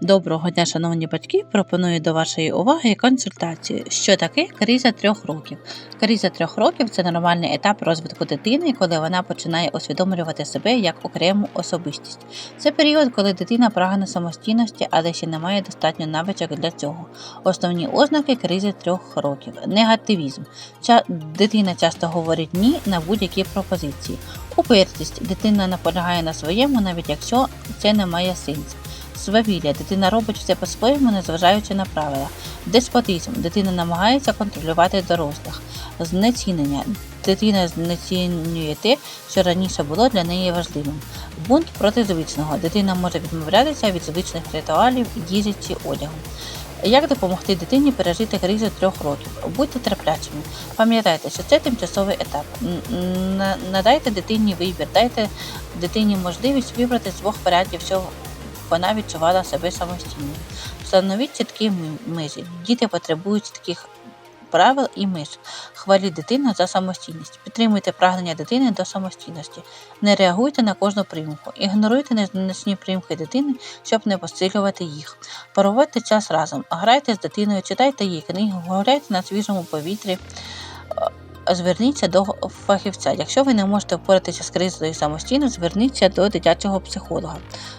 Доброго дня, шановні батьки! Пропоную до вашої уваги консультацію. Що таке криза трьох років? Криза трьох років це нормальний етап розвитку дитини, коли вона починає усвідомлювати себе як окрему особистість. Це період, коли дитина прагне самостійності, але ще не має достатньо навичок для цього. Основні ознаки кризи трьох років: негативізм. Ча- Дитина часто говорить ні на будь-які пропозиції. Упертість. Дитина наполягає на своєму, навіть якщо це не має сенсу. Свавілля. Дитина робить все по-своєму, незважаючи на правила. Деспотизм. Дитина намагається контролювати дорослих. Знецінення. Дитина знецінює те, що раніше було для неї важливим. Бунт проти звичного. Дитина може відмовлятися від звичних ритуалів, їжі чи одягу. Як допомогти дитині пережити кризу трьох років? Будьте терплячими. Пам'ятайте, що це тимчасовий етап. Надайте дитині вибір, дайте дитині можливість вибрати з двох варіантів, що вона відчувала себе самостійно. Встановіть чіткі межі. Діти потребують чітких правил і меж. Хваліть дитину за самостійність. Підтримуйте прагнення дитини до самостійності. Не реагуйте на кожну примху. Ігноруйте незначні примхи дитини, щоб не посилювати їх. Проводьте час разом. Грайте з дитиною, читайте її книги, гуляйте на свіжому повітрі. Зверніться до фахівця. Якщо ви не можете впоратися з кризою самостійно, зверніться до дитячого психолога.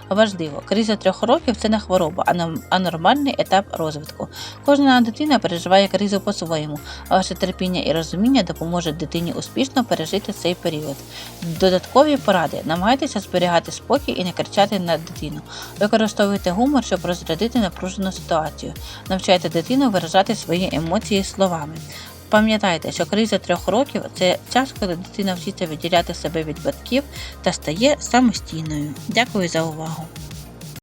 Важливо, криза трьох років це не хвороба, а нормальний етап розвитку. Кожна дитина переживає кризу по-своєму, а ваше терпіння і розуміння допоможуть дитині успішно пережити цей період. Додаткові поради: намагайтеся зберігати спокій і не кричати на дитину. Використовуйте гумор, щоб розрядити напружену ситуацію. Навчайте дитину виражати свої емоції словами. Пам'ятайте, що криза трьох років це час, коли дитина вчиться відділяти себе від батьків та стає самостійною. Дякую за увагу!